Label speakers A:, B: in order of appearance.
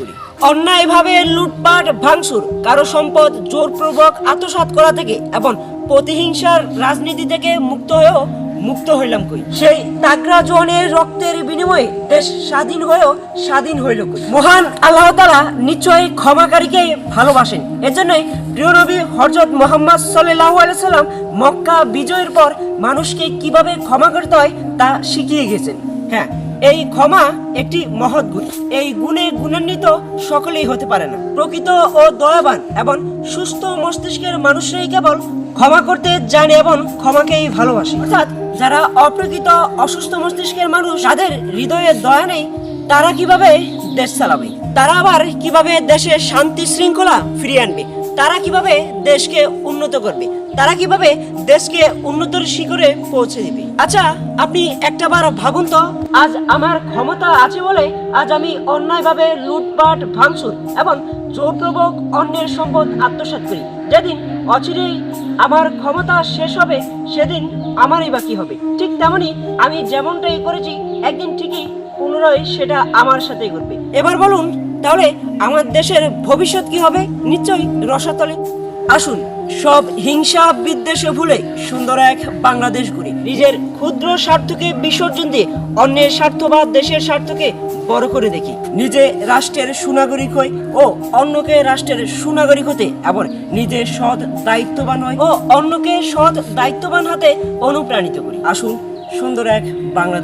A: করি। অন্যায়ভাবে লুটপাট, ভাঙচুর, কারও সম্পদ জোরপূর্বক আত্মসাৎ করা থেকে এবং প্রতিহিংসার রাজনীতি থেকে মুক্ত হয়েও মুক্ত হইলাম কই। সেই তাগরা জোয়ানের রক্তের বিনিময়ে দেশ স্বাধীন হয়েও স্বাধীন হইল কই। মহান আল্লাহ তাআলা নিশ্চয়ই ক্ষমাকারীকে ভালোবাসেন। এজন্যই প্রিয় নবী হযরত মোহাম্মদ আলাইহি সাল্লাম মক্কা বিজয়ের পর মানুষকে কীভাবে ক্ষমা করতে হয় তা শিখিয়ে গেছেন। হ্যাঁ এই ক্ষমা একটি মহৎ গুণ। এই গুণে গুণান্বিত সকলেই হতে পারে না। প্রকৃত ও দয়াবান এবং সুস্থ মস্তিষ্কের মানুষরাই কেবল ক্ষমা করতে জানে এবং ক্ষমাকেই ভালোবাসে। অর্থাৎ যারা অপ্রকৃত অসুস্থ মস্তিষ্কের মানুষ, যাদের হৃদয়ে দয়া নেই, তারা কীভাবে দেশ চালাবে? তারা আবার কীভাবে দেশে শান্তি শৃঙ্খলা ফিরিয়ে আনবে? তারা কীভাবে দেশকে উন্নত করবে? তারা কীভাবে দেশকে উন্নতর শিখরে পৌঁছে দিবে? আচ্ছা আপনি একটাবার ভাবুন তো। আজ আমার ক্ষমতা আছে বলে আজ আমি অন্যায়ভাবে লুটপাট, ভাঙচুর এবং জোরপূর্বক অন্যের সম্পদ আত্মসাৎ করি। যেদিন অচিরেই আমার ক্ষমতা শেষ হবে, সেদিন আমারই বাকি হবে। ঠিক তেমনি আমি যেমনটাই করেছি, একদিন ঠিকই পুনরায় সেটা আমার সাথেই ঘটবে। এবার বলুন তাহলে আমার দেশের ভবিষ্যৎ কি হবে? নিশ্চয়ই রসাতলে। আসুন, সব হিংসা বিদ্বেষে ভুলে সুন্দর এক বাংলাদেশ গড়ি। নিজের ক্ষুদ্র স্বার্থকে বিসর্জন দিয়ে অন্যের স্বার্থ বা দেশের স্বার্থকে বড় করে দেখি। নিজে রাষ্ট্রের সুনাগরিক হই ও অন্যকে রাষ্ট্রের সুনাগরিক হতে এবং নিজে সৎ দায়িত্ববান হয় ও অন্যকে সৎ দায়িত্ববান হাতে অনুপ্রাণিত করি। আসুন, সুন্দর এক বাংলাদেশ